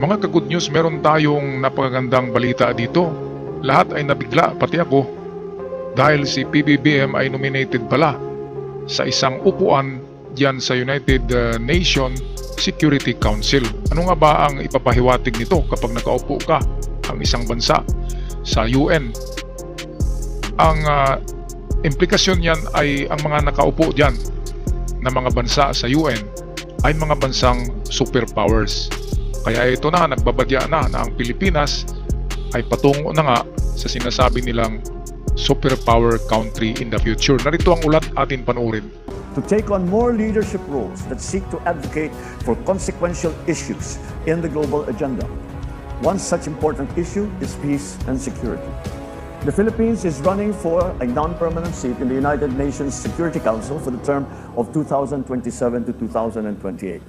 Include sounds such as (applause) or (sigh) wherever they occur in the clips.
Mga ka-good news, meron tayong napakagandang balita dito. Lahat ay nabigla, pati ako. Dahil si PBBM ay nominated pala sa isang upuan diyan sa United uh, Nation Security Council. Ano nga ba ang ipapahiwatig nito kapag nakaupo ka ang isang bansa sa UN? Ang uh, implikasyon niyan ay ang mga nakaupo diyan na mga bansa sa UN ay mga bansang superpowers. Kaya ito na, nagbabadya na na ang Pilipinas ay patungo na nga sa sinasabi nilang superpower country in the future. Narito ang ulat atin panuorin. to take on more leadership roles that seek to advocate for consequential issues in the global agenda. One such important issue is peace and security. The Philippines is running for a non-permanent seat in the United Nations Security Council for the term of 2027 to 2028.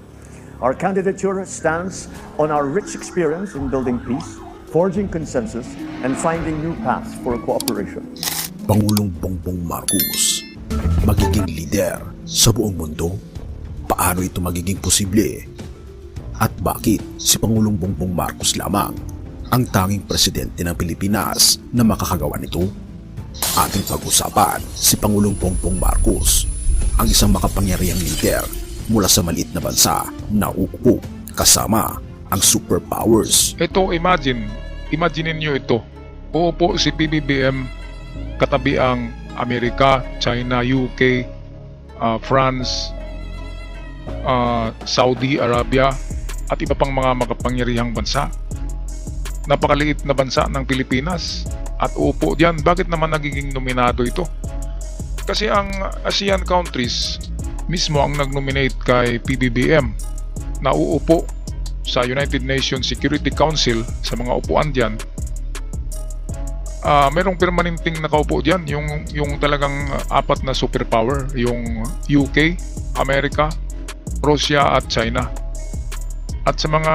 Our candidature stands on our rich experience in building peace, forging consensus, and finding new paths for cooperation. Pangulong Bongbong Marcos magiging lider sa buong mundo? Paano ito magiging posible? At bakit si Pangulong Bongbong Marcos lamang ang tanging presidente ng Pilipinas na makakagawa nito? Ating pag-usapan si Pangulong Bongbong Marcos, ang isang makapangyarihang lider mula sa maliit na bansa na uupo kasama ang superpowers. Ito, imagine, imagine niyo ito. Uupo si PBBM katabi ang Amerika, China, UK, uh, France, uh, Saudi Arabia at iba pang mga makapangyarihang bansa. Napakaliit na bansa ng Pilipinas at uupo diyan. Bakit naman nagiging nominado ito? Kasi ang ASEAN countries mismo ang nag-nominate kay PBBM na uupo sa United Nations Security Council sa mga upuan diyan ah merong permanenteng nakaupo diyan yung yung talagang apat na superpower yung UK, Amerika, Russia at China. At sa mga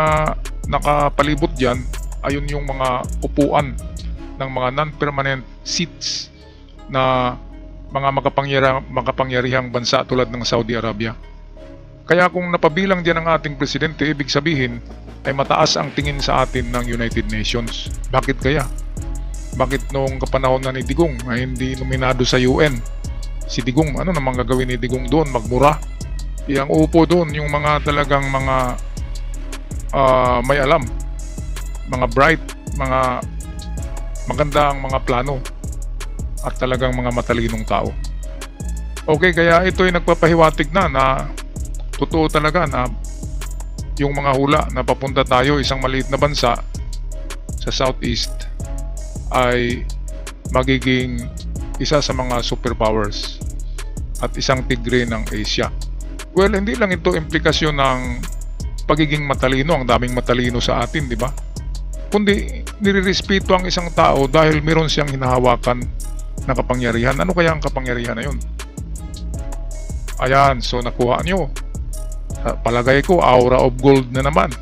nakapalibot diyan ayun yung mga upuan ng mga non-permanent seats na mga makapangyarihang bansa tulad ng Saudi Arabia. Kaya kung napabilang diyan ang ating presidente, ibig sabihin ay mataas ang tingin sa atin ng United Nations. Bakit kaya? Bakit noong kapanahon na ni Digong ay hindi nominado sa UN? Si Digong, ano namang gagawin ni Digong doon? Magmura? Yang upo doon, yung mga talagang mga ah, may alam, mga bright, mga magandang mga plano at talagang mga matalinong tao. Okay, kaya ito ay nagpapahiwatig na na totoo talaga na yung mga hula na papunta tayo isang maliit na bansa sa Southeast ay magiging isa sa mga superpowers at isang tigre ng Asia. Well, hindi lang ito implikasyon ng pagiging matalino, ang daming matalino sa atin, di ba? Kundi nirirespeto ang isang tao dahil meron siyang hinahawakan na kapangyarihan. Ano kaya ang kapangyarihan na yun? Ayan, so nakuha nyo. Palagay ko, aura of gold na naman.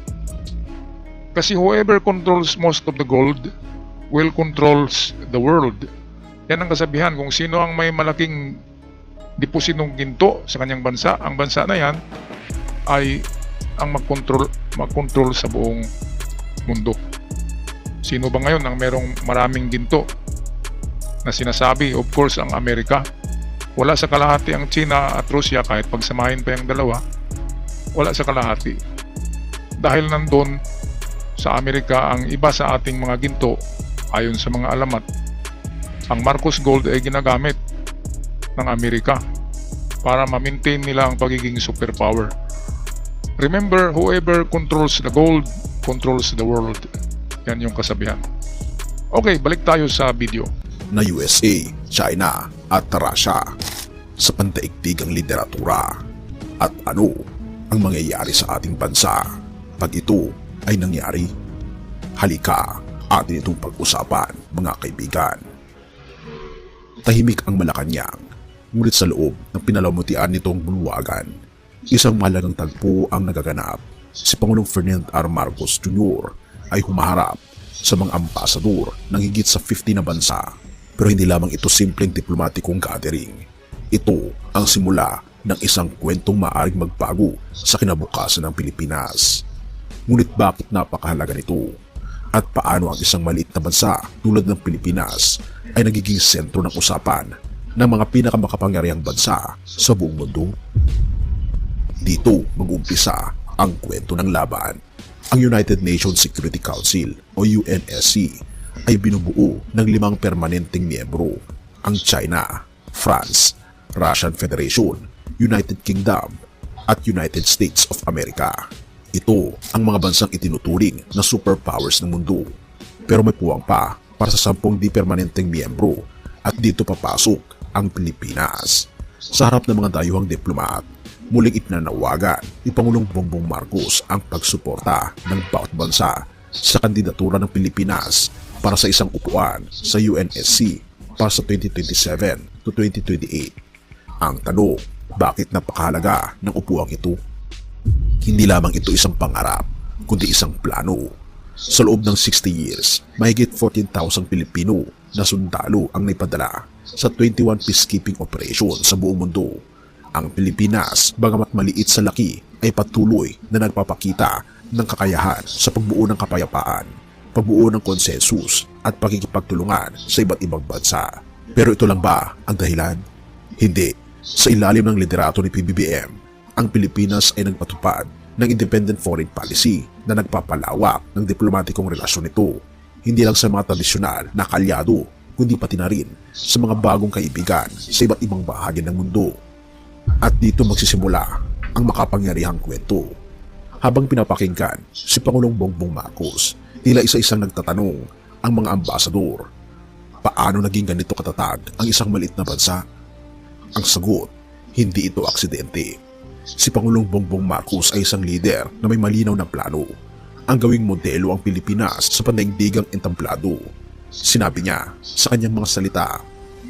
Kasi whoever controls most of the gold will controls the world. Yan ang kasabihan kung sino ang may malaking depositong ginto sa kanyang bansa, ang bansa na yan ay ang mag-control, mag-control sa buong mundo. Sino ba ngayon ang merong maraming ginto na sinasabi? Of course, ang Amerika. Wala sa kalahati ang China at Russia kahit pagsamahin pa yung dalawa. Wala sa kalahati. Dahil nandun sa Amerika ang iba sa ating mga ginto ayon sa mga alamat. Ang Marcos Gold ay ginagamit ng Amerika para ma-maintain nila ang pagiging superpower. Remember, whoever controls the gold controls the world. Yan yung kasabihan. Okay, balik tayo sa video. Na USA, China at Russia sa pandaigdigang literatura at ano ang mangyayari sa ating bansa pag ito ay nangyari. Halika atin itong pag-usapan mga kaibigan. Tahimik ang Malacanang, ngunit sa loob ng pinalamutian nitong bulwagan, isang malagang tagpo ang nagaganap. Si Pangulong Ferdinand R. Marcos Jr. ay humaharap sa mga ambasador ng higit sa 50 na bansa. Pero hindi lamang ito simpleng diplomatikong gathering. Ito ang simula ng isang kwentong maaring magbago sa kinabukasan ng Pilipinas. Ngunit bakit napakahalaga nito? At paano ang isang maliit na bansa tulad ng Pilipinas ay nagiging sentro ng usapan ng mga pinakamakapangyarihang bansa sa buong mundo? Dito mag-umpisa ang kwento ng laban. Ang United Nations Security Council o UNSC ay binubuo ng limang permanenteng miyembro, ang China, France, Russian Federation, United Kingdom, at United States of America. Ito ang mga bansang itinuturing na superpowers ng mundo. Pero may puwang pa para sa sampung di permanenteng miyembro at dito papasok ang Pilipinas. Sa harap ng mga dayuhang diplomat, muling ipinanawagan ni Pangulong Bongbong Marcos ang pagsuporta ng bawat bansa sa kandidatura ng Pilipinas para sa isang upuan sa UNSC para sa 2027 to 2028. Ang tanong, bakit napakahalaga ng upuang ito? Hindi lamang ito isang pangarap, kundi isang plano. Sa loob ng 60 years, mahigit 14,000 Pilipino na sundalo ang naipadala sa 21 peacekeeping operation sa buong mundo. Ang Pilipinas, bagamat maliit sa laki, ay patuloy na nagpapakita ng kakayahan sa pagbuo ng kapayapaan, pagbuo ng konsensus at pakikipagtulungan sa iba't ibang bansa. Pero ito lang ba ang dahilan? Hindi. Sa ilalim ng liderato ni PBBM, ang Pilipinas ay nagpatupad ng independent foreign policy na nagpapalawak ng diplomatikong relasyon nito, hindi lang sa mga tradisyonal na kalyado, kundi pati na rin sa mga bagong kaibigan sa iba't ibang bahagi ng mundo. At dito magsisimula ang makapangyarihang kwento. Habang pinapakinggan si Pangulong Bongbong Marcos, tila isa-isang nagtatanong ang mga ambasador. Paano naging ganito katatag ang isang maliit na bansa? Ang sagot, hindi ito aksidente. Si Pangulong Bongbong Marcos ay isang leader na may malinaw na plano. Ang gawing modelo ang Pilipinas sa pandaigdigang entamplado. Sinabi niya sa kanyang mga salita,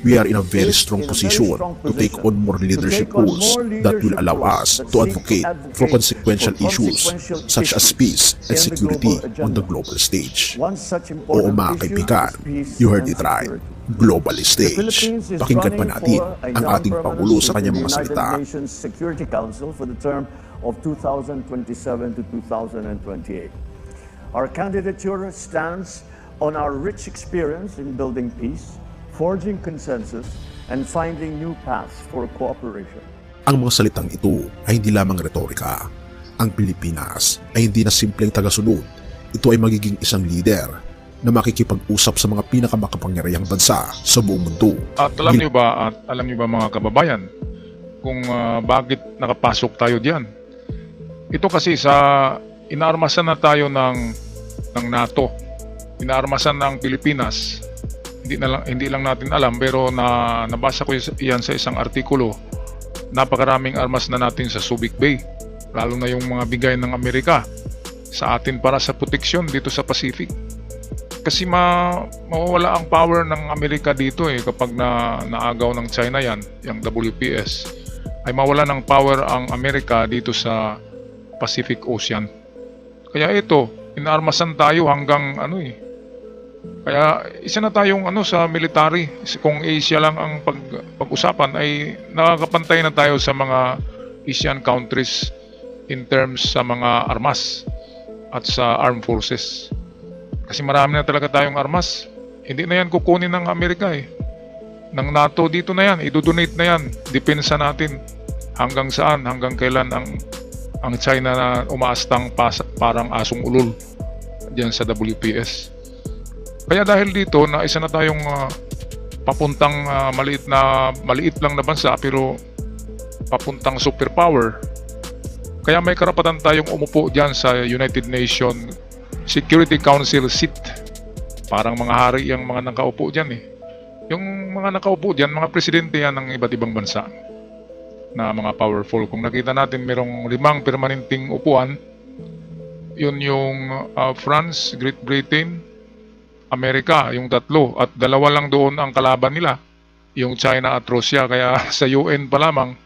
We are in a very strong position to take on more leadership roles that will allow us to advocate for consequential issues such as peace and security on the global stage. Oo mga kaibigan, you heard it right. Global stage. Pakinggan pa natin ang ating Pangulo sa kanyang mga salita. Security Council for the term of 2027 to 2028. Our candidature stands on our rich experience in building peace, forging consensus, and finding new paths for cooperation. Ang mga salitang ito ay hindi lamang retorika. Ang Pilipinas ay hindi na simpleng tagasunod. Ito ay magiging isang leader na makikipag-usap sa mga pinakamakapangyarihang bansa sa buong mundo. At alam niyo ba, at alam niyo ba mga kababayan, kung ah, bakit nakapasok tayo diyan? Ito kasi sa inaarmasan na tayo ng ng NATO. Inaarmasan ng Pilipinas. Hindi na lang hindi lang natin alam pero na nabasa ko yan sa isang artikulo. Napakaraming armas na natin sa Subic Bay. Lalo na yung mga bigay ng Amerika sa atin para sa proteksyon dito sa Pacific kasi ma mawawala ang power ng Amerika dito eh kapag na naagaw ng China yan, yung WPS ay mawala ng power ang Amerika dito sa Pacific Ocean. Kaya ito, inaarmasan tayo hanggang ano eh. Kaya isa na tayong ano sa military. Kung Asia lang ang pag, pag-usapan ay nakakapantay na tayo sa mga Asian countries in terms sa mga armas at sa armed forces. Kasi marami na talaga tayong armas. Hindi na yan kukunin ng Amerika eh. Ng NATO dito na yan. Idodonate na yan. Depensa natin. Hanggang saan, hanggang kailan ang ang China na umaastang pas, parang asong ulol diyan sa WPS. Kaya dahil dito na isa na tayong ah, papuntang ah, maliit na maliit lang na bansa pero papuntang superpower. Kaya may karapatan tayong umupo diyan sa United Nations Security Council seat. Parang mga hari yung mga nakaupo diyan eh. Yung mga nakaupo diyan, mga presidente yan ng iba't ibang bansa na mga powerful. Kung nakita natin merong limang permanenteng upuan, yun yung uh, France, Great Britain, Amerika, yung tatlo. At dalawa lang doon ang kalaban nila, yung China at Russia. Kaya (laughs) sa UN pa lamang,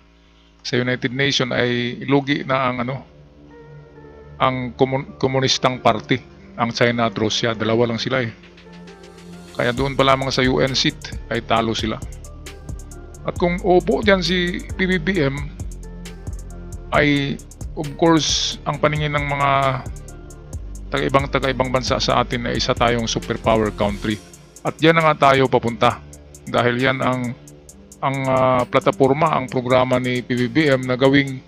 sa United Nations ay lugi na ang ano, ang komun- komunistang party, ang China at Russia. Dalawa lang sila eh. Kaya doon pa lamang sa UN seat ay talo sila. At kung upo dyan si PBBM, ay of course ang paningin ng mga taga-ibang taga-ibang bansa sa atin na isa tayong superpower country. At yan na nga tayo papunta. Dahil yan ang ang ah, plataforma, ang programa ni PBBM na gawing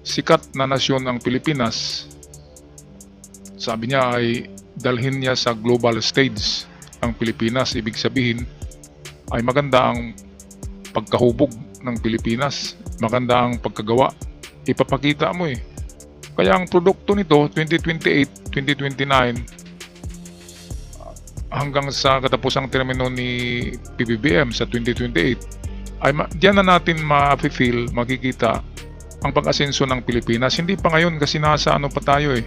sikat na nasyon ang Pilipinas. Sabi niya ay dalhin niya sa global stage ang Pilipinas. Ibig sabihin ay maganda ang pagkahubog ng Pilipinas. Maganda ang pagkagawa. Ipapakita mo eh. Kaya ang produkto nito 2028, 2029 hanggang sa katapusang termino ni PBBM sa 2028 ay diyan na natin ma-feel, makikita ang pag-asenso ng Pilipinas. Hindi pa ngayon kasi nasa ano pa tayo eh.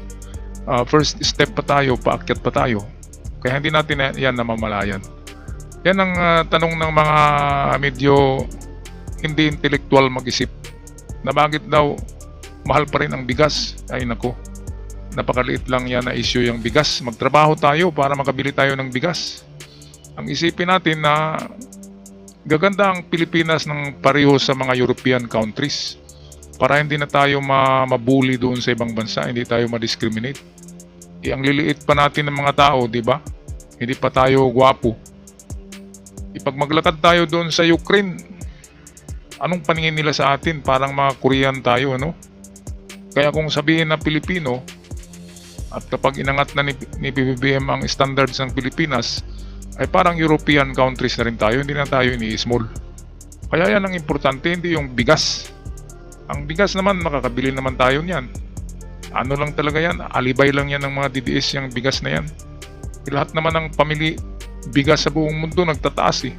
Ah, first step pa tayo, paakyat pa tayo. Kaya hindi natin na- yan namamalayan. Yan ang ah, tanong ng mga medyo hindi intellectual mag-isip na bakit daw mahal pa rin ang bigas. Ay nako, napakaliit lang yan na issue yung bigas. Magtrabaho tayo para makabili tayo ng bigas. Ang isipin natin na gaganda ang Pilipinas ng pareho sa mga European countries para hindi na tayo ma mabuli doon sa ibang bansa, hindi tayo ma-discriminate. Eh, ang liliit pa natin ng mga tao, di ba? Hindi pa tayo gwapo. Ipag maglakad tayo doon sa Ukraine, anong paningin nila sa atin? Parang mga Korean tayo, ano? Kaya kung sabihin na Pilipino, at kapag inangat na ni, ni BBBM ang standards ng Pilipinas, ay parang European countries na rin tayo, hindi na tayo ini-small. Kaya yan ang importante, hindi yung bigas. Ang bigas naman, makakabili naman tayo niyan. Ano lang talaga yan, alibay lang yan ng mga DDS yung bigas na yan. Eh, Lahat naman ng pamili bigas sa buong mundo nagtataas eh.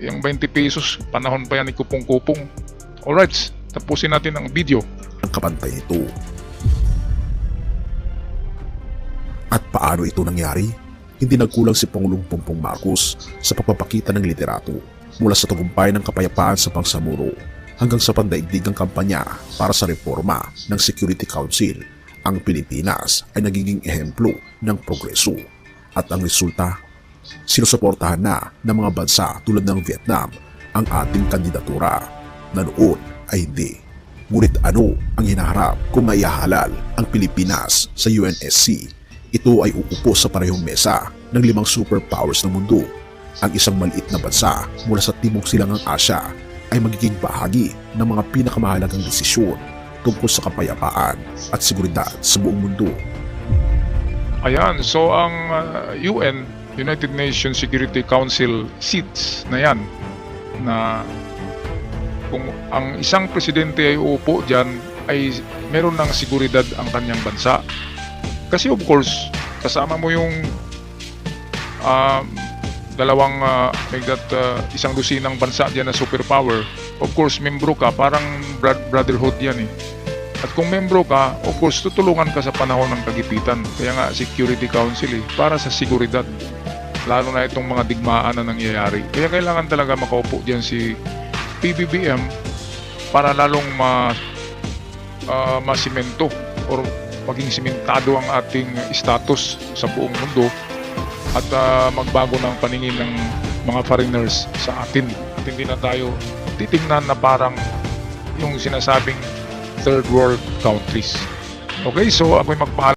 Yung 20 pesos, panahon pa yan ni kupong-kupong. Alright, tapusin natin ang video. ang kapantay nito. At paano ito nangyari? Hindi nagkulang si Pangulong Bongbong Marcos sa pagpapakita ng liderato mula sa tagumpay ng kapayapaan sa pangsamuro hanggang sa pandaigdigang kampanya para sa reforma ng Security Council. Ang Pilipinas ay nagiging ehemplo ng progreso at ang resulta, sinusuportahan na ng mga bansa tulad ng Vietnam ang ating kandidatura na noon ay hindi. Ngunit ano ang hinaharap kung maihahalal ang Pilipinas sa UNSC? Ito ay uupo sa parehong mesa ng limang superpowers ng mundo. Ang isang maliit na bansa mula sa Timog Silangang Asya ay magiging bahagi ng mga pinakamahalagang desisyon tungkol sa kapayapaan at seguridad sa buong mundo. Ayan, so ang uh, UN, United Nations Security Council seats na yan, na kung ang isang presidente ay uupo dyan, ay meron ng seguridad ang kanyang bansa. Kasi of course, kasama mo yung um, dalawang uh, may that, uh, isang dusinang bansa dyan na superpower. Of course, membro ka, parang brotherhood yan eh. At kung membro ka, of course, tutulungan ka sa panahon ng kagipitan. Kaya nga, Security Council eh, para sa seguridad. Lalo na itong mga digmaan na nangyayari. Kaya kailangan talaga makaupo diyan si PBBM para lalong ma, ah, masimento or maging simentado ang ating status sa buong mundo at ah, magbago ng paningin ng mga foreigners sa atin. At hindi na tayo titingnan na parang yung sinasabing third world countries. Okay, so ako'y magpahal